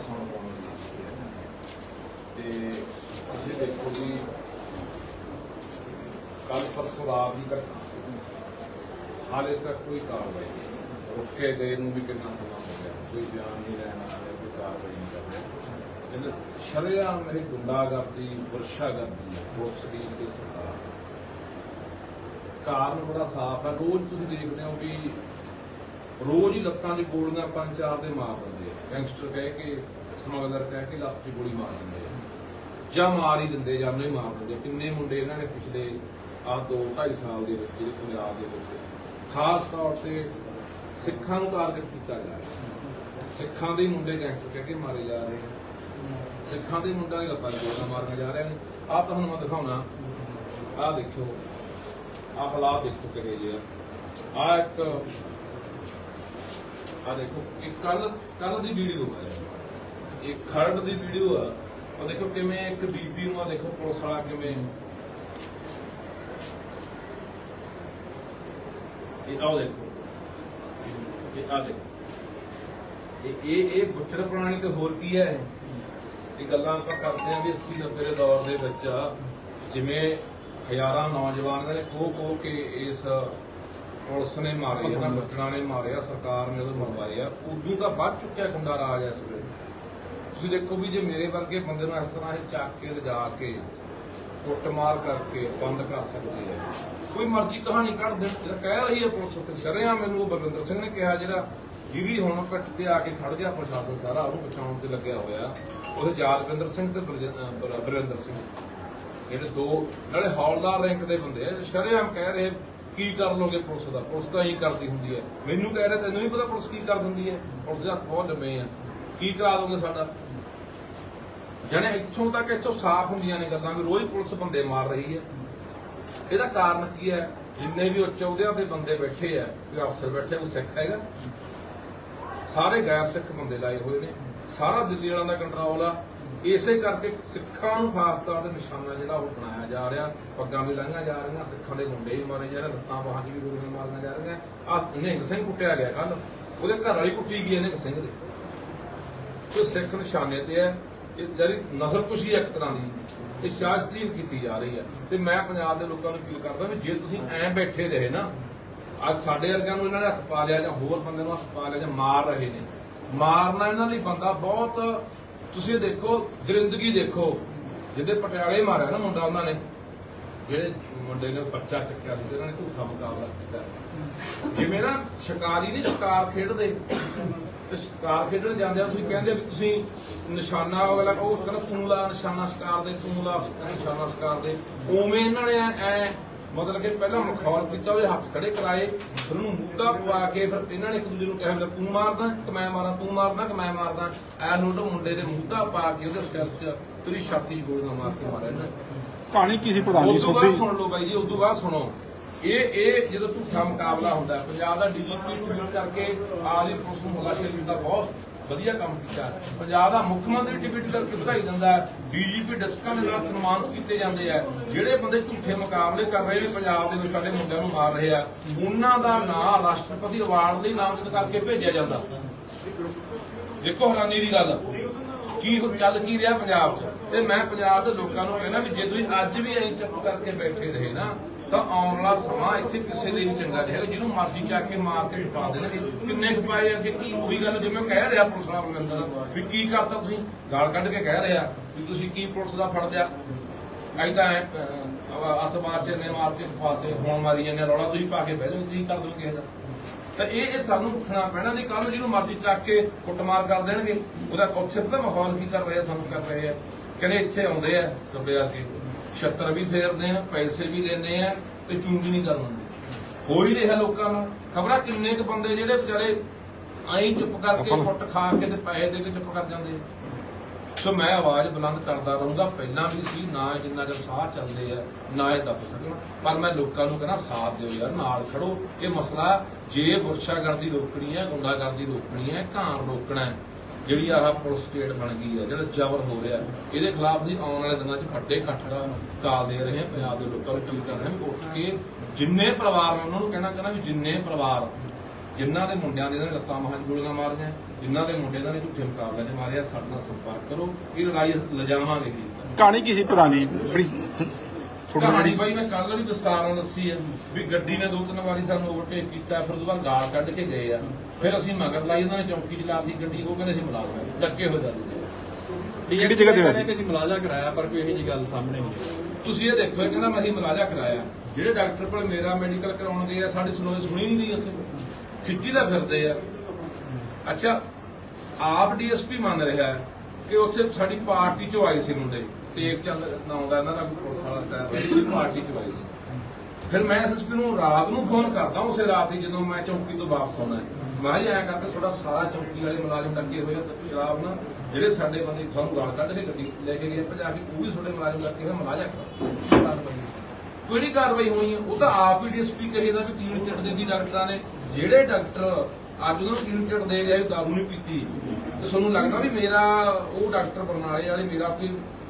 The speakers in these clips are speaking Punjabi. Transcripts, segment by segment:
ਸੁਣ ਪਾਉਣ ਤੇ ਤੁਸੀਂ ਦੇਖੋ ਵੀ ਕੱਲ ਪਰਸੋਂ ਰਾਤ ਦੀ ਘਟਨਾ ਸੀ ਹਾਲੇ ਤੱਕ ਕੋਈ ਕਾਰਵਾਈ ਨਹੀਂ ਰੁਕੇ ਗਏ ਨੂੰ ਵੀ ਕਿੰਨਾ ਸਮਾਂ ਹੋ ਗਿਆ ਕੋਈ ਬਿਆਨ ਨਹੀਂ ਲੈਣ ਆ ਕੋਈ ਕਾਰਵਾਈ ਨਹੀਂ ਕਰ ਰਿਹਾ ਇਹਨੇ ਸ਼ਰਿਆਮ ਇਹ ਗੁੰਡਾਗਰਦੀ ਵਰਸ਼ਾਗਰਦੀ ਹੈ ਪੁਲਿਸ ਦੀ ਤੇ ਸਰਕਾਰ ਕਾਰਨ ਬੜਾ ਸਾਫ਼ ਹੈ। ਰੋਜ਼ ਤੁਸੀਂ ਦੇਖਦੇ ਹੋ ਵੀ ਰੋਜ਼ ਹੀ ਲੱਤਾਂ ਦੀ ਗੋਲੀਆਂ ਪੰਜ ਚਾਰ ਦੇ ਮਾਰ ਦਿੰਦੇ ਆ। ਗੈਂਗਸਟਰ ਕਹਿ ਕੇ, ਸਮਗਲਰ ਕਹਿ ਕੇ ਲੱਤ 'ਚ ਗੋਲੀ ਮਾਰ ਦਿੰਦੇ ਆ। ਜਾਂ ਮਾਰ ਹੀ ਦਿੰਦੇ, ਜਾਂ ਨਹੀਂ ਮਾਰ ਦਿੰਦੇ ਕਿੰਨੇ ਮੁੰਡੇ ਇਹਨਾਂ ਨੇ ਪਿਛਲੇ ਆਹ ਦੋ 2.5 ਸਾਲ ਦੇ ਵਿੱਚ, ਜਿਹੜੇ ਪੰਜਾਬ ਦੇ ਵਿੱਚ ਖਾਸ ਤੌਰ ਤੇ ਸਿੱਖਾਂ ਨੂੰ ਟਾਰਗੇਟ ਕੀਤਾ ਜਾ ਰਿਹਾ। ਸਿੱਖਾਂ ਦੇ ਮੁੰਡੇ ਗੈਂਗਸਟਰ ਕਹਿ ਕੇ ਮਾਰੇ ਜਾ ਰਹੇ ਆ। ਸਿੱਖਾਂ ਦੇ ਮੁੰਡਿਆਂ ਦੀ ਲੱਤਾਂ 'ਚ ਗੋਲੀਆਂ ਮਾਰੀਆਂ ਜਾ ਰਹੇ ਨੇ। ਆਹ ਤੁਹਾਨੂੰ ਮੈਂ ਦਿਖਾਉਣਾ। ਆਹ ਦੇਖਿਓ ਆਹ ਹਾਲਾਤ ਦੇਖੋ ਕਿਹੇ ਜਿਹੇ ਆ। ਆਹ ਇੱਕ ਆ ਦੇਖੋ, ਇਹ ਕੱਲ ਕੱਲ ਦੀ ਵੀਡੀਓ ਹੈ ਇਹ। ਖਰੜ ਦੀ ਵੀਡੀਓ ਆ। ਉਹ ਦੇਖੋ ਕਿਵੇਂ ਇੱਕ ਬੀਬੀ ਨੂੰ ਆ ਦੇਖੋ ਪੁਲਿਸ ਵਾਲਾ ਕਿਵੇਂ। ਇਹ ਆਓ ਦੇਖੋ। ਇਹ ਆ ਦੇਖੋ। ਇਹ ਇਹ ਇਹ ਬੁੱਚੜ ਪ੍ਰਾਣੀ ਤੇ ਹੋਰ ਕੀ ਹੈ ਇਹ? ਗੱਲਾਂ ਆਪਾਂ ਕਰਦੇ ਆਂ ਵੀ 80 90 ਦੇ ਦੌਰ ਦੇ ਵਿੱਚ ਜਿਵੇਂ ਹਜ਼ਾਰਾਂ ਨੌਜਵਾਨ ਨੇ ਖੋ ਖੋ ਕੇ ਇਸ ਪੁਲਿਸ ਨੇ ਮਾਰੇ ਇਹਨਾਂ ਬੱਚਣਾ ਨੇ ਮਾਰਿਆ, ਸਰਕਾਰ ਨੇ ਉਹ ਮਰਵਾਏ ਆ। ਉਦੋਂ ਤਾਂ ਵੱਧ ਚੁੱਕਿਆ ਗੁੰਡਾ ਰਾਜ ਇਸ ਵੇਲੇ। ਤੁਸੀਂ ਦੇਖੋ ਵੀ ਜੇ ਮੇਰੇ ਵਰਗੇ ਬੰਦੇ ਨੂੰ ਇਸ ਤਰ੍ਹਾਂ ਇਹ ਚੱਕ ਕੇ ਲਿਜਾ ਕੇ ਕੁੱਟਮਾਰ ਕਰਕੇ ਬੰਦ ਕਰ ਸਕਦੇ ਆ, ਕੋਈ ਮਰਜ਼ੀ ਕਹਾਣੀ ਕੱਢ ਦੇਣ। ਕਹਿ ਰਹੀ ਹੈ ਪੁਲਿਸ ਉੱਤੇ ਸ਼ਰਿਆ ਮੈਨੂੰ ਉਹ ਬਲਵਿੰਦਰ ਸਿੰਘ ਨੇ ਕਿਹਾ, ਜਿਹੜਾ ਜਿਹਦੀ ਹੁਣ ਪਿੱਠ ਤੇ ਆ ਕੇ ਖੜ ਗਿਆ ਪ੍ਰਸ਼ਾਸਨ ਸਾਰਾ, ਉਹਨੂੰ ਬਚਾਉਣ ਤੇ ਲੱਗਿਆ ਹੋਇਆ, ਉਹਦੇ ਯਾਦਵਿੰਦਰ ਸਿੰਘ ਤੇ ਬਰਿੰਦਰ ਸਿੰਘ। ਜਿਹੜੇ ਦੋ, ਨਾਲੇ ਹੌਲਦਾਰ ਰੈਂਕ ਦੇ ਬੰਦੇ ਆ ਸ਼ਰਿਆਮ ਕਹਿ ਰਹੇ ਕੀ ਕਰ ਲੋਗੇ ਪੁਲਿਸ ਦਾ? ਪੁਲਿਸ ਤਾਂ ਹੀ ਕਰਦੀ ਹੁੰਦੀ ਹੈ। ਮੈਨੂੰ ਕਹਿ ਰਹੇ, ਤੈਨੂੰ ਨਹੀਂ ਪਤਾ ਪੁਲਿਸ ਕੀ ਕਰ ਦਿੰਦੀ ਹੈ? ਪੁਲਿਸ ਦੇ ਹੱਥ ਬਹੁਤ ਲੰਮੇ ਆ। ਕੀ ਕਰਾ ਦੋਗੇ ਸਾਡਾ? ਜਣੇ ਇੱਥੋਂ ਤੱਕ ਇੱਥੋਂ ਸਾਫ਼ ਹੁੰਦੀਆਂ ਨੇ ਗੱਲਾਂ ਵੀ, ਰੋਜ਼ ਪੁਲਿਸ ਬੰਦੇ ਮਾਰ ਰਹੀ ਹੈ। ਇਹਦਾ ਕਾਰਨ ਕੀ ਹੈ? ਜਿੰਨੇ ਵੀ ਉੱਚ ਅਹੁਦਿਆਂ ਤੇ ਬੰਦੇ ਬੈਠੇ ਆ ਕੋਈ ਅਫਸਰ ਬੈਠੇ, ਉਹ ਸਿੱਖ ਹੈਗਾ। ਸਾਰੇ ਗੈਰ ਸਿੱਖ ਬੰਦੇ ਲਾਏ ਹੋਏ ਨੇ। ਸਾਰਾ ਦਿੱਲੀ ਵਾਲਿਆਂ ਦਾ ਕੰਟਰੋਲ ਆ। ਇਸੇ ਕਰਕੇ ਸਿੱਖਾਂ ਨੂੰ ਖਾਸ ਤੌਰ ਤੇ ਨਿਸ਼ਾਨਾ ਜਿਹੜਾ ਉਹ ਬਣਾਇਆ ਜਾ ਰਿਹਾ, ਪੱਗਾਂ ਵੀ ਲਾਈਆਂ ਜਾ ਰਹੀਆਂ, ਸਿੱਖਾਂ ਦੇ ਮੁੰਡੇ ਵੀ ਮਾਰੇ ਜਾ ਰਹੇ, ਲੱਤਾਂ ਬਾਹਾਂ 'ਚ ਵੀ ਗੋਲੀਆਂ ਮਾਰੀਆਂ ਜਾ ਰਹੀਆਂ। ਆ ਨਿਹੰਗ ਸਿੰਘ ਕੁੱਟਿਆ ਗਿਆ ਕੱਲ ਉਹਦੇ ਘਰ ਵਾਲੀ ਕੁੱਟੀ ਗਈ ਨਿਹੰਗ ਸਿੰਘ ਦੇ। ਕੋਈ ਸਿੱਖ ਨਿਸ਼ਾਨੇ ਤੇ ਹੈ। ਇਹ ਜਿਹੜੀ ਨਸਲ ਕੁਸ਼ੀ ਇੱਕ ਤਰ੍ਹਾਂ ਦੀ, ਇਹ ਸ਼ਾਸਤਰੀਨ ਕੀਤੀ ਜਾ ਰਹੀ ਹੈ। ਤੇ ਮੈਂ ਪੰਜਾਬ ਦੇ ਲੋਕਾਂ ਨੂੰ ਅਪੀਲ ਕਰਦਾ ਵੀ ਜੇ ਤੁਸੀਂ ਐਂ ਬੈਠੇ ਰਹੇ ਨਾ, ਅੱਜ ਸਾਡੇ ਵਰਗਿਆਂ ਨੂੰ ਇਹਨਾਂ ਨੇ ਹੱਥ ਪਾ ਲਿਆ ਜਾਂ ਹੋਰ ਬੰਦੇ ਨੂੰ ਹੱਥ ਪਾ ਲਿਆ ਜਾਂ ਮਾਰ ਰਹੇ ਨੇ। ਮਾਰਨਾ ਇਹਨਾਂ ਲਈ ਬੰਦਾ ਬਹੁਤ ਤੁਸੀਂ ਦੇਖੋ, ਦਰਿੰਦਗੀ ਦੇਖੋ। ਜਿਹਦੇ ਪਟਿਆਲੇ ਮਾਰਿਆ ਨਾ ਮੁੰਡਾ, ਉਹਨਾਂ ਨੇ। ਜਿਹੜੇ ਮੁੰਡੇ ਨੇ ਬੱਚਾ ਚੱਕਿਆ ਸੀ ਤੇ ਨੇ ਝੂਠਾ ਮੁਕਾਬਲਾ ਕੀਤਾ। ਜਿਵੇਂ ਨਾ ਸ਼ਿਕਾਰੀ ਨਹੀਂ ਸ਼ਿਕਾਰ ਖੇਡਦੇ, ਤੇ ਸ਼ਿਕਾਰ ਖੇਡਣ ਜਾਂਦੇ ਆ ਤੁਸੀਂ ਕਹਿੰਦੇ ਵੀ ਤੁਸੀਂ ਨਿਸ਼ਾਨਾ ਵਾਲਾ ਉਹ ਕਹਿੰਦਾ ਤੂੰ ਲਾ ਨਿਸ਼ਾਨਾ ਸ਼ਿਕਾਰ ਦੇ, ਤੂੰ ਲਾ ਨਿਸ਼ਾਨਾ ਸ਼ਿਕਾਰ ਦੇ। ਉਵੇਂ ਇਹਨਾਂ ਨੇ ਐ ਮਤਲਬ ਕਿ ਪਹਿਲਾਂ ਮਖੌਲ ਕੀਤਾ ਉਹਦੇ ਹੱਥ ਖੜੇ ਕਰਾਏ ਫਿਰ ਉਹਨੂੰ ਮੁੱਦਾ ਪਵਾ ਕੇ ਫਿਰ ਇਹਨਾਂ ਨੇ ਇੱਕ ਦੂਜੇ ਨੂੰ ਕਿਹਾ ਵੀ ਤੂੰ ਮਾਰਦਾ ਕਿ ਮੈਂ ਮਾਰਾਂ ਤੂੰ ਮਾਰਦਾ ਕਿ ਮੈਂ ਮਾਰਦਾ। ਐ ਨੋਟ ਮੁੰਡੇ ਦੇ ਮੁੱਦਾ ਪਾ ਕੇ ਉਹਦੇ ਸਿਰ 'ਚ ਤੇਰੀ ਛਾਤੀ 'ਚ ਗੋਲੀਆਂ ਮਾਰ ਕੇ ਮਾਰਿਆ ਇਹਨਾਂ ਨੇ। ਕਹਾਣੀ ਕੀ ਸੀ ਪ੍ਰਧਾਨ ਜੀ ਉਦੋਂ ਬਾਅਦ ਸੁਣ ਲਓ ਬਾਈ ਜੀ ਉਦੋਂ ਬਾਅਦ ਸੁਣੋ। ਇਹ ਇਹ ਜਦੋਂ ਝੂਠਾ ਮੁਕਾਬਲਾ ਹੁੰਦਾ ਪੰਜਾਬ ਦਾ ਡੀਜੀਪੀ ਟਵੀਟ ਕਰਕੇ ਆਦੀ ਪੁਲਿਸ ਨੂੰ ਮੁਲਾਸ਼ੇ ਦਾ ਬਹੁਤ। ਵਧੀਆ ਕੰਮ ਕੀਤਾ। ਪੰਜਾਬ ਦਾ ਮੁੱਖ ਮੰਤਰੀ ਟਵੀਟ ਕਰਕੇ ਵਧਾਈ ਦਿੰਦਾ ਡੀਜੀਪੀ ਡਿਸਕਾਂ ਦੇ ਨਾਲ ਸਨਮਾਨਿਤ ਕੀਤੇ ਜਾਂਦੇ ਆ। ਜਿਹੜੇ ਬੰਦੇ ਝੂਠੇ ਮੁਕਾਬਲੇ ਕਰ ਰਹੇ ਨੇ ਪੰਜਾਬ ਦੇ ਵਿੱਚ, ਸਾਡੇ ਮੁੰਡਿਆਂ ਨੂੰ ਮਾਰ ਰਹੇ ਆ। ਉਹਨਾਂ ਦਾ ਨਾਂ ਰਾਸ਼ਟਰਪਤੀ ਅਵਾਰਡ ਲਈ ਨਾਮਜ਼ਦ ਕਰਕੇ ਭੇਜਿਆ ਜਾਂਦਾ। ਦੇਖੋ ਹੈਰਾਨੀ ਦੀ ਗੱਲ। ਕੀ ਚੱਲ ਕੀ ਰਿਹਾ ਪੰਜਾਬ 'ਚ? ਤੇ ਮੈਂ ਪੰਜਾਬ ਦੇ ਲੋਕਾਂ ਨੂੰ ਕਹਿੰਦਾ ਵੀ ਜੇ ਤੁਸੀਂ ਅੱਜ ਵੀ ਐਂ ਚੁੱਪ ਕਰਕੇ ਬੈਠੇ ਰਹੇ ਨਾ ਤਾਂ ਆਉਣ ਵਾਲਾ ਸਮਾਂ ਇੱਥੇ ਕਿਸੇ ਲਈ ਵੀ ਚੰਗਾ ਨਹੀਂ ਹੈਗਾ ਜਿਹਨੂੰ ਮਰਜ਼ੀ ਚੱਕ ਕੇ ਮਾਰ ਕੇ ਪਾ ਦੇਣਗੇ ਕਿੰਨੇ ਖਪਾਏ ਅੱਗੇ? ਕੀ ਉਹੀ ਗੱਲ ਜਿਵੇਂ ਕਹਿ ਰਿਹਾ ਪੁਲਿਸ ਵਾਲਾ ਬੰਦਾ ਵੀ ਕੀ ਕਰਤਾ ਤੁਸੀਂ? ਗਾਲ ਕੱਢ ਕੇ ਕਹਿ ਰਿਹਾ ਵੀ ਤੁਸੀਂ ਕੀ ਪੁਲਿਸ ਦਾ ਫੜ ਲਿਆ? ਅਈ ਤਾਂ ਅਤਬਾਦ ਚ ਨੇ ਮਾਰ ਕੇ ਫਾਤੇ ਹੁਣ ਮਾਰੀ ਜਾਂਦੇ ਰੌਲਾ ਤੁਸੀਂ ਪਾ ਕੇ ਬਹਿ ਜਾਓ, ਤੁਸੀਂ ਕਰ ਦੋਗੇ ਕਿਸੇ ਤਾਂ ਇਹ ਇਹ ਸਾਨੂੰ ਪੁੱਛਣਾ ਪੈਣਾ ਨਹੀਂ ਕੱਲ ਜਿਹਨੂੰ ਮਰਜ਼ੀ ਚੱਕ ਕੇ ਕੁੱਟਮਾਰ ਕਰ ਦੇਣਗੇ। ਉਹਦਾ ਉੱਥੇ ਤਾਂ ਮਾਹੌਲ ਕੀ ਕਰ ਰਿਹਾ ਸਾਨੂੰ ਕਰ ਰਹੇ ਆ। ਕਹਿੰਦੇ ਇੱਥੇ ਆਉਂਦੇ ਆ ਕੱਬੇ ਆ ਕੇ। ਛੱਤਰ ਵੀ ਫੇਰਦੇ ਆ ਪੈਸੇ ਵੀ ਦਿੰਦੇ ਆ ਤੇ ਚੂੰ ਵੀ ਨਹੀਂ ਕਰਨ ਦਿੰਦੇ। ਹੋ ਹੀ ਰਿਹਾ ਲੋਕਾਂ ਨਾਲ। ਖਬਰਾਂ ਕਿੰਨੇ ਕੁ ਬੰਦੇ ਜਿਹੜੇ ਵਿਚਾਰੇ ਐਂ ਚੁੱਪ ਕਰਕੇ ਫੁੱਟ ਖਾ ਕੇ ਤੇ ਪੈਸੇ ਦੇ ਕੇ ਚੁੱਪ ਕਰ ਜਾਂਦੇ ਆ। ਸੋ ਮੈਂ ਆਵਾਜ਼ ਬੁਲੰਦ ਕਰਦਾ ਰਹੂੰਗਾ। ਪਹਿਲਾਂ ਵੀ ਸੀ ਨਾ ਜਿੰਨਾ ਚਿਰ ਸਾਹ ਚੱਲਦੇ ਆ ਨਾ ਇਹ ਦੱਬ ਸਕਣ। ਪਰ ਮੈਂ ਲੋਕਾਂ ਨੂੰ ਕਹਿੰਦਾ ਸਾਥ ਦਿਓ ਯਾਰ ਨਾਲ ਖੜੋ। ਇਹ ਮਸਲਾ ਜੇ ਗੁਰਸ਼ਾਗਰਦੀ ਰੋਕਣੀ ਹੈ ਗੁੰਡਾਗਰਦੀ ਰੋਕਣੀ ਹੈ ਘਾਣ ਰੋਕਣਾ ਹੈ। ਜਿਹੜੀ ਆਹ ਪੁਲਿਸ ਸਟੇਟ ਬਣ ਗਈ ਹੈ ਜਿਹੜਾ ਜ਼ਬਰ ਹੋ ਰਿਹਾ, ਇਹਦੇ ਖਿਲਾਫ ਅਸੀਂ ਆਉਣ ਵਾਲੇ ਦਿਨਾਂ 'ਚ ਵੱਡੇ ਇਕੱਠ ਕਾਲ ਦੇ ਰਹੇ ਹਾਂ ਪੰਜਾਬ ਦੇ ਲੋਕਾਂ ਨੂੰ ਅਪੀਲ ਕਰ ਰਹੇ ਹਾਂ ਉੱਠ ਕੇ ਜਿੰਨੇ ਪਰਿਵਾਰ ਨੇ ਉਹਨਾਂ ਨੂੰ ਕਹਿਣਾ ਚਾਹੁੰਦਾ ਵੀ ਜਿੰਨੇ ਪਰਿਵਾਰ ਜਿਨ੍ਹਾਂ ਦੇ ਮੁੰਡਿਆਂ ਦੇ ਇਹਨਾਂ ਨੇ ਲੱਤਾਂ ਮਹਾਂ 'ਚ ਗੋਲੀਆਂ ਮਾਰੀਆਂ ਜਿਨ੍ਹਾਂ ਦੇ ਮੁੰਡੇ ਇਹਨਾਂ ਨੇ ਝੂਠੇ ਮੁਕਾਬਲੇ 'ਚ ਮਾਰਿਆ, ਸਾਡੇ ਨਾਲ ਸੰਪਰਕ ਕਰੋ, ਇਹ ਲੜਾਈ ਲਿਜਾਵਾਂਗੇ ਕਹਾਣੀ ਕੀ ਸੀ ਪ੍ਰਧਾਨ ਜੀ ਕਹਾਣੀ ਬਾਈ ਮੈਂ ਕੱਲ ਵੀ ਵਿਸਤਾਰ ਨਾਲ ਦੱਸੀ ਹੈ ਵੀ ਗੱਡੀ ਨੇ ਦੋ ਤਿੰਨ ਵਾਰੀ ਸਾਨੂੰ ਓਵਰਟੇਕ ਕੀਤਾ ਫਿਰ ਉਹਦੇ ਗਾਲ ਕੱਢ ਕੇ ਗਏ ਆ। ਫਿਰ ਅਸੀਂ ਮਗਰ ਲਾਈ ਉਹਨਾਂ ਨੇ ਚੌਂਕੀ ਚ ਲਾਤੀ ਗੱਡੀ ਉਹ ਕਹਿੰਦੇ ਅਸੀਂ ਮੁਲਾਜ਼ਮ ਲੱਗੇ ਹੋਏ ਦਾਰੂ ਦੇ। ਕਿਹੜੀ ਜਗ੍ਹਾ ਤੇ ਹੋਇਆ ਸੀ? ਕਿ ਅਸੀਂ ਮੁਲਾਜ਼ਾ ਕਰਾਇਆ ਪਰ ਕੋਈ ਇਹੋ ਜਿਹੀ ਗੱਲ ਸਾਹਮਣੇ ਨਹੀਂ। ਆਈ। ਤੁਸੀਂ ਇਹ ਦੇਖੋ ਇਹ ਕਹਿੰਦਾ ਮੈਂ ਅਸੀਂ ਮਲਾਜਾ ਕਰਾਇਆ। ਜਿਹੜੇ ਡਾਕਟਰ ਕੋਲ ਮੇਰਾ ਮੈਡੀਕਲ ਕਰਾਉਣ ਗਏ ਆ ਸਾਡੀ ਸੁਣੋ ਸੁਣੀ ਨਹੀਂ ਦੀ ਉੱਥੇ। ਖਿੱਚੀ ਦਾ ਫਿਰਦੇ ਆ। ਅੱਛਾ ਆਪ ਡੀਐਸਪੀ ਮੰਨ ਰਿਹਾ ਹੈ ਕਿ ਉੱਥੇ ਸਾਡੀ ਪਾਰਟੀ ਚੋਂ ਆਏ ਸੀ ਮੁੰਡੇ। ਟੇਕ ਚੱਲ ਆਉਂਦਾ, ਇਹਨਾਂ ਦਾ ਕੋਈ ਪੁਲਿਸ ਵਾਲਾ ਟਾਇਰ ਪਾਰਟੀ ਚੋਂ ਆਏ ਸੀ। ਫਿਰ ਮੈਂ ਐਸਐਸਪੀ ਨੂੰ ਰਾਤ ਨੂੰ ਫੋਨ ਕਰਦਾ, ਉਸੇ ਰਾਤ ਹੀ ਜਦੋਂ ਮੈਂ ਚੌਂਕੀ ਤੋਂ ਵਾਪਸ ਆਉਣਾ ਮੈਂ ਕਿਹਾ ਕਰਕੇ ਥੋੜਾ ਸਾਰਾ ਚੌਂਕੀ ਵਾਲੇ ਮੁਲਾਜ਼ਮ ਲੱਗੇ ਹੋਏ ਸ਼ਰਾਬ ਨਾਲ ਜਿਹੜੇ ਸਾਡੇ ਬੰਦੇ ਤੁਹਾਨੂੰ ਗਾਲ ਕੱਢ ਕੇ ਗੱਡੀ ਲੈ ਕੇ ਗਏ, ਭਜਾ ਕੇ, ਉਹ ਵੀ ਤੁਹਾਡੇ ਮੁਲਾਜ਼ਮ ਲੱਗੇ ਹੋਏ ਮਲਾਜਾ ਕਰੋ ਕਾਰਵਾਈ ਹੋਣੀ ਹੈ, ਉਹ ਤਾਂ ਆਪ ਹੀ ਡੀਐਸਪੀ ਕਹੇਦਾ ਵੀ ਟੀਮ ਚਿੱਟ ਦੇ ਡਾਕਟਰਾਂ ਨੇ, ਜਿਹੜੇ ਡਾਕਟਰ ਅੱਜ ਉਹਨਾਂ ਨੂੰ ਟੀਮ ਚਿੱਟ ਦੇ ਰਿਹਾ ਦਾਰੂ ਨਹੀਂ ਪੀਤੀ। ਤੇ ਤੁਹਾਨੂੰ ਲੱਗਦਾ ਵੀ ਮੇਰਾ ਉਹ ਡਾਕਟਰ ਬਰਨਾਲੇ ਵਾਲੇ, ਮੇਰਾ ਕੋਈ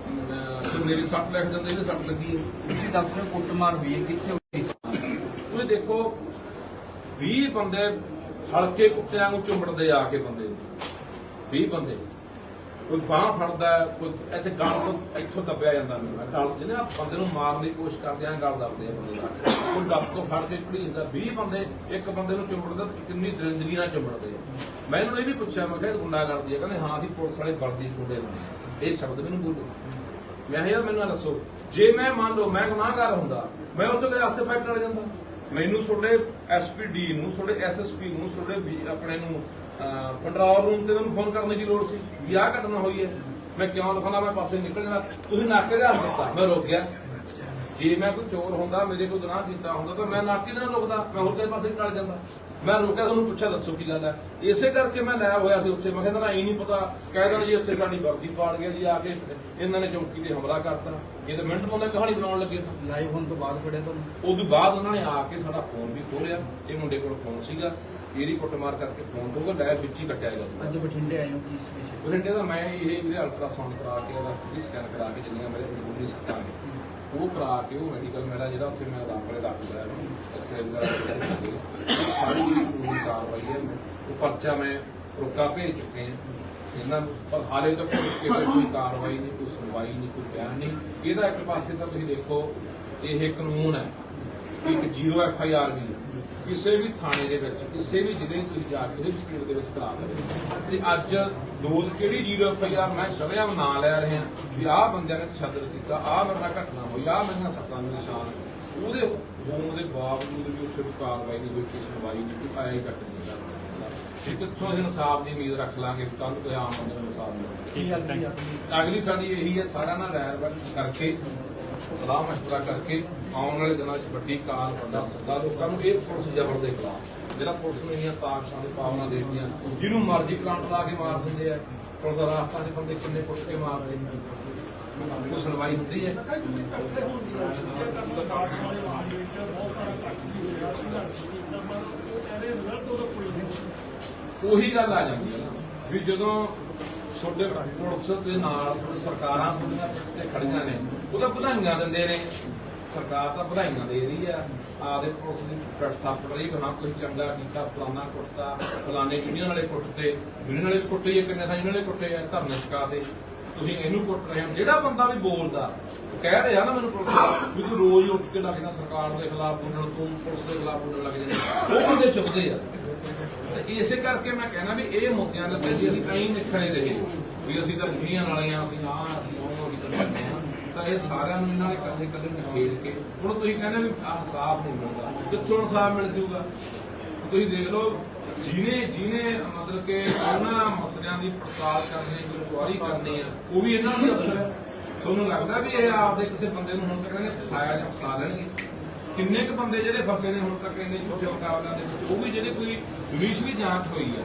ਅਮ, ਤੇ ਮੇਰੀ ਸੱਟ ਲਿਖ ਦਿੰਦੇ ਇਹਦੇ ਸੱਟ ਲੱਗੀ ਹੈ। ਤੁਸੀਂ ਦੱਸ ਰਹੇ ਕੁੱਟਮਾਰ ਹੋਈ ਹੈ ਕਿੱਥੇ ਹੋਈ ਸੀ? ਤੁਸੀਂ ਦੇਖੋ 20 ਬੰਦੇ ਹਲਕੇ ਕੁੱਤਿਆਂ ਨੂੰ ਚੁੰਬੜਦੇ ਆ ਕੇ ਬੰਦੇ। 20 ਬੰਦੇ। ਕੋਈ ਬਾਹ ਫੜਦਾ, ਕੋਈ ਇੱਥੇ ਗਲ ਤੋਂ ਇੱਥੋਂ ਦੱਬਿਆ ਜਾਂਦਾ ਮੈਨੂੰ। ਗਲ ਜਿਹਨੇ ਆ ਬੰਦੇ ਨੂੰ ਮਾਰਨ ਦੀ ਕੋਸ਼ਿਸ਼ ਕਰਦੇ ਆ ਗਲ ਦੱਬਦੇ ਆ ਬੰਦੇ ਦਾ ਕੋਈ ਡੱਬ ਤੋਂ ਫੜ ਕੇ ਘੜੀਸਦਾ 20 ਬੰਦੇ, ਇੱਕ ਬੰਦੇ ਨੂੰ ਚੁੰਮੜਦਾ ਕਿੰਨੀ ਦਰਿੰਦਗੀ ਨਾਲ ਚੁੰਮੜਦੇ ਆ। ਮੈਂ ਇਹਨੂੰ ਇਹ ਵੀ ਪੁੱਛਿਆ, ਮੈਂ ਕਿਹਾ ਗੁੰਡਾ ਕਰਦੀ ਹੈ ਕਹਿੰਦੇ ਹਾਂ, ਅਸੀਂ ਪੁਲਿਸ ਵਾਲੇ ਵਰਦੀ ਗੁੰਡੇ ਹੁੰਦੇ ਇਹ ਸ਼ਬਦ ਮੈਨੂੰ ਬੋਲੋ ਮੈਂ ਕਿਹਾ, ਯਾਰ ਮੈਨੂੰ ਇਹ ਦੱਸੋ, ਜੇ ਮੈਂ ਮੰਨ ਲਓ, ਮੈਂ ਗੁਨਾਹਗਾਰ ਹੁੰਦਾ, ਮੈਂ ਉੱਥੇ ਦੇ ਆਸੇ ਫੈਕਟ ਜਾਂਦਾ। ਮੈਨੂੰ ਤੁਹਾਡੇ ਐਸਪੀਡੀ ਨੂੰ, ਤੁਹਾਡੇ ਐਸਐਸਪੀ ਨੂੰ, ਤੁਹਾਡੇ ਆਪਣੇ ਨੂੰ ਕੰਟਰੋਲ ਰੂਮ ਤੇ ਮੈਨੂੰ ਫੋਨ ਕਰਨ ਦੀ ਲੋੜ ਸੀ ਵੀ ਆਹ ਘਟਨਾ ਹੋਈ ਹੈ। ਮੈਂ ਕਿਉਂ ਲਿਖਾਂਦਾ ਮੈਂ ਪਾਸੇ ਨਿਕਲ ਜਾਂਦਾ ਤੁਸੀਂ ਨਾਕੇ ਦੇ ਹੱਥ ਦਿੱਤਾ, ਮੈਂ ਰੋਕ ਗਿਆ। ਜੇ ਮੈਂ ਕੋਈ ਚੋਰ ਹੁੰਦਾ ਮੇਰੇ ਕੋਲ ਗੁਨਾਹ ਕੀਤਾ ਹੁੰਦਾ ਤਾਂ ਮੈਂ ਨਾਕੇ ਨਾਲ ਰੁਕਦਾ ਮੈਂ ਹੋਰ ਕਿਸੇ ਪਾਸੇ ਟਲ ਜਾਂਦਾ। ਮੈਂ ਰੁਕਿਆ ਤੁਹਾਨੂੰ ਪੁੱਛਿਆ ਦੱਸੋ ਕੀ ਗੱਲ ਹੈ? ਇਸੇ ਕਰਕੇ ਮੈਂ ਲਾਇਆ ਹੋਇਆ ਸੀ ਉੱਥੇ। ਮੈਂ ਕਹਿੰਦਾ ਨਾ ਇਹ ਨਹੀਂ ਪਤਾ। ਕਹਿ ਦੇਣਾ ਜੀ ਉੱਥੇ ਸਾਡੀ ਵਰਦੀ ਪਾੜ ਗਿਆ ਜੀ ਆ ਕੇ। ਇਹਨਾਂ ਨੇ ਚੌਂਕੀ ਤੇ ਹਮਲਾ ਕਰਤਾ। ਇਹ ਤਾਂ ਮਿੰਟ ਤੋਂ ਕਹਾਣੀ ਬਣਾਉਣ ਲੱਗੇ। ਲਾਈਵ ਹੋਣ ਤੋਂ ਬਾਅਦ ਫੜਿਆ ਤੁਹਾਨੂੰ? ਉਦੋਂ ਬਾਅਦ ਉਹਨਾਂ ਨੇ ਆ ਕੇ ਸਾਡਾ ਫੋਨ ਵੀ ਖੋਲਿਆ ਇਹ ਮੁੰਡੇ ਕੋਲ ਫੋਨ ਸੀਗਾ। ਇਹਦੀ ਕੁੱਟਮਾਰ ਕਰਕੇ ਫੋਨ ਹੋਊਗਾ ਲੈ ਵਿੱਚ ਹੀ ਕੱਟਿਆ ਗਿਆ ਅੱਜ ਬਠਿੰਡੇ ਆਏ ਹੋ ਕੀ ਵਿੱਚ ਬਰਿੰਡੇ ਦਾ ਮੈਂ ਇਹ ਜਿਹੜੇ ਅਲਟਰਾਸਾਊਂਡ ਕਰਾ ਕੇ ਸਿਟੀ ਸਕੈਨ ਕਰਾ ਕੇ ਜਿੰਨੀਆਂ ਮੇਰੇ ਸੱਟਾਂ ਨੇ ਉਹ ਕਰਾ ਕੇ ਉਹ ਮੈਡੀਕਲ ਮੇਰਾ ਜਿਹੜਾ ਉੱਥੇ ਮੈਂ ਦਾਖਲੇ ਦਾਖਲ ਕਰਾਇਆ ਐਕਸਰੇ ਵਗੈਰਾ ਕਰਕੇ ਸਾਰੀ ਜਿਹੜੀ ਕਾਨੂੰਨੀ ਕਾਰਵਾਈ ਹੈ ਉਹ ਪਰਚਾ ਮੈਂ ਰੋਕਾ ਭੇਜ ਚੁੱਕੇ ਹਾਂ। ਇਹਨਾਂ ਨੂੰ ਪਰ ਹਾਲੇ ਤੱਕ ਕੋਈ ਕਾਰਵਾਈ ਨਹੀਂ, ਕੋਈ ਸੁਣਵਾਈ ਨਹੀਂ, ਕੋਈ ਬਿਆਨ ਨਹੀਂ। ਇਹਦਾ ਇੱਕ ਪਾਸੇ ਤਾਂ ਤੁਸੀਂ ਦੇਖੋ, ਇਹ ਕਾਨੂੰਨ ਹੈ। ਕਿ ਇੱਕ ਜ਼ੀਰੋ ਐਫ ਆਈ ਆਰ ਵੀ ਹੈ। ਕਿਸੇ ਵੀ ਥਾਣੇ ਦੇ ਵਿੱਚ ਕਿਸੇ ਵੀ ਜ਼ਿਲ੍ਹੇ ਤੁਸੀਂ ਜਾ ਕੇ ਉਹਦੀ ਸਪੀਡ ਦੇ ਵਿੱਚ ਕਰਾ ਸਕਦੇ। ਤੇ ਅੱਜ ਦੋਲ ਕਿਹੜੀ ਜ਼ੀਰੋ ਆਰ ਮੈਂ ਸ਼ਰਿਆਮ ਨਾਂ ਲੈ ਰਹੇ। ਹਾਂ ਵੀ ਆਹ ਬੰਦਿਆਂ ਨੇ ਤਸ਼ੱਦਦ ਕੀਤਾ ਆਹ ਮੇਰੇ ਨਾਲ ਘਟਨਾ ਹੋਈ ਆਹ ਮੇਰੀਆਂ ਸੱਤਾਂ ਦੇ ਨਿਸ਼ਾਨ। ਉਹਦੇ ਹੋਣ ਦੇ ਬਾਵਜੂਦ ਵੀ ਕੋਈ ਕਾਰਵਾਈ ਹੋਈ ਕੋਈ ਸੁਣਵਾਈ ਨਹੀਂ ਕੋਈ ਆਇਆ ਹੀ ਕੱਟ ਨਹੀਂ ਇਹ ਕਿੱਥੋਂ ਇਨਸਾਫ ਦੀ ਉਮੀਦ ਰੱਖ ਲਾਂਗੇ? ਕੱਲ ਕੋਈ ਆਮ ਬੰਦੇ ਨੂੰ ਇਨਸਾਫ ਮਿਲੇ ਕੀ ਅਗਲੀ ਸਾਡੀ ਇਹੀ ਹੈ ਸਾਰਿਆਂ ਨਾਲ ਰੈਰ ਕਰਕੇ ਸਲਾਹ ਮਸ਼ਵਰਾ ਕਰਕੇ ਆਉਣ ਵਾਲੇ ਦਿਨਾਂ 'ਚ ਵੱਡੀ ਕਾਰ ਵੱਡਾ ਸੱਦਾ ਲੋਕਾਂ ਨੂੰ ਇਹ ਪੁਲਿਸ ਜ਼ਬਰ ਦੇ ਖਿਲਾਫ। ਜਿਹੜਾ ਪੁਲਿਸ ਨੂੰ ਇੰਨੀਆਂ ਤਾਕਤਾਂ ਦੇ ਪਾਵਨਾ ਦੇਦੀਆਂ ਜਿਹਨੂੰ ਮਰਜ਼ੀ ਪਲਾਂਟ ਲਾ ਕੇ ਮਾਰ ਦਿੰਦੇ ਆ, ਪੁਲਿਸ ਦਾ ਰਾਸਤਾ ਦੇ ਬੰਦੇ ਕਿੰਨੇ ਪੁੱਟ ਕੇ ਮਾਰਦੇ ਨੇ। ਕੋਈ ਸੁਣਵਾਈ ਹੁੰਦੀ ਹੈ? ਉਹੀ ਗੱਲ ਆ ਜਾਂਦੀ ਵੀ ਜਦੋਂ ਤੁਹਾਡੇ ਪੁਲਿਸ ਦੇ ਨਾਲ ਸਰਕਾਰਾਂ ਤੁਹਾਡੀਆਂ ਤੇ ਖੜੀਆਂ ਨੇ ਉਹ ਵਧਾਈਆਂ ਦਿੰਦੇ ਨੇ। ਸਰਕਾਰ ਤਾਂ ਵਧਾਈਆਂ ਦੇ ਰਹੀ ਆ। ਆਪਦੇ ਪੁਲਿਸ ਦੀ ਪਿੱਠ ਥੱਪ ਰਹੀ ਕਿ ਹਾਂ ਚੰਗਾ ਕੀਤਾ, ਫਲਾਨਾ ਕੁੱਟਤਾ ਫਲਾਣੇ ਯੂਨੀਅਨ ਵਾਲੇ ਕੁੱਟਤੇ ਯੂਨੀਅਨ ਵਾਲੇ ਕੁੱਟੇ ਕਿੰਨੇ ਥਾਂ ਯੂਨੀਅਨ ਵਾਲੇ ਕੁੱਟੇ ਆ, ਧਰਨੇ ਚੁਕਾ ਦੇ ਤੁਸੀਂ ਇਹਨੂੰ ਕੁੱਟ ਰਹੇ ਹੋ, ਜਿਹੜਾ ਬੰਦਾ ਵੀ ਬੋਲਦਾ, ਉਹ ਕਹਿ ਰਿਹਾ ਨਾ ਮੈਨੂੰ ਪੁਲਿਸ ਵੀ ਤੂੰ ਰੋਜ਼ ਉੱਠ ਕੇ ਲੱਗਦਾ ਸਰਕਾਰ ਦੇ ਖਿਲਾਫ ਬੋਲਣ, ਤੂੰ ਪੁਲਿਸ ਦੇ ਖਿਲਾਫ ਬੋਲਣ ਲੱਗ ਜਾਂਦਾ ਉਹ ਬੰਦੇ ਚੁੱਕਦੇ ਆ। ਤੇ ਇਸੇ ਕਰਕੇ ਮੈਂ ਕਹਿਣਾ ਵੀ ਇਹ ਮੁੱਦਿਆਂ ਦੇ ਜੀ ਅਸੀਂ ਕਈ ਨਿਖੜੇ ਰਹੇ ਵੀ ਅਸੀਂ ਤਾਂ ਯੂਨੀਅਨ ਵਾਲੇ ਆ ਅਸੀਂ ਆ ਅਸੀਂ ਉਹ, ਅਸੀਂ ਤਾਂ ਇਹ ਸਾਰਿਆਂ ਨੂੰ ਇਹਨਾਂ ਨੇ ਕੱਲੇ ਕੱਲੇ ਨਿਖੇੜ ਕੇ, ਹੁਣ ਤੁਸੀਂ ਕਹਿੰਦੇ ਵੀ ਆਹ ਨਹੀਂ ਮਿਲਦਾ, ਕਿੱਥੋਂ ਇਨਸਾਫ ਮਿਲ ਜੂਗਾ? ਤੁਸੀਂ ਦੇਖ ਲਓ, ਜਿਹਨੇ ਜਿਹਨੇ ਮਤਲਬ ਕਿ ਉਹਨਾਂ ਮਸਲਿਆਂ ਦੀ ਪੜਤਾਲ ਕਰਨੀ ਇਨਕੁਆਰੀ ਕਰਨੀ ਆ ਉਹ ਵੀ ਇਹਨਾਂ ਦੀ ਅਫਸਰ ਹੈ। ਤੁਹਾਨੂੰ ਲੱਗਦਾ ਵੀ ਇਹ ਆਪਦੇ ਕਿਸੇ ਬੰਦੇ ਨੂੰ ਹੁਣ ਤੱਕ ਫਸਾਇਆ ਜਾਂ ਫਸਾ ਲੈਣਗੇ? ਕਿੰਨੇ ਕੁ ਬੰਦੇ ਜਿਹੜੇ ਫਸੇ ਨੇ ਹੁਣ ਤੱਕ ਇਹਨੇ ਝੂਠੇ ਮੁਕਾਬਲਿਆਂ ਦੇ ਵਿੱਚ ਉਹ ਵੀ ਜਿਹੜੇ ਕੋਈ ਜੁਡੀਸ਼ਰੀ ਜਾਂਚ ਹੋਈ ਹੈ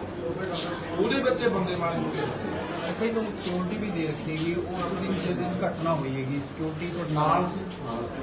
ਉਹਦੇ ਵਿੱਚ ਬੰਦੇ ਮਾਰੇ ਝੂਠੇ। ਇੱਥੇ ਤੁਹਾਨੂੰ ਸਿਕਿਉਰਿਟੀ ਵੀ ਦੇ ਰੱਖੀ ਹੈਗੀ ਉਹ ਆਪਣੀ ਦਿਨ ਘਟਨਾ ਹੋਈ ਹੈਗੀ ਸਿਕਿਉਰਿਟੀ ਤੁਹਾਡੇ ਨਾਲ ਨਾਲ ਸੀ ਨਾਲ ਸੀ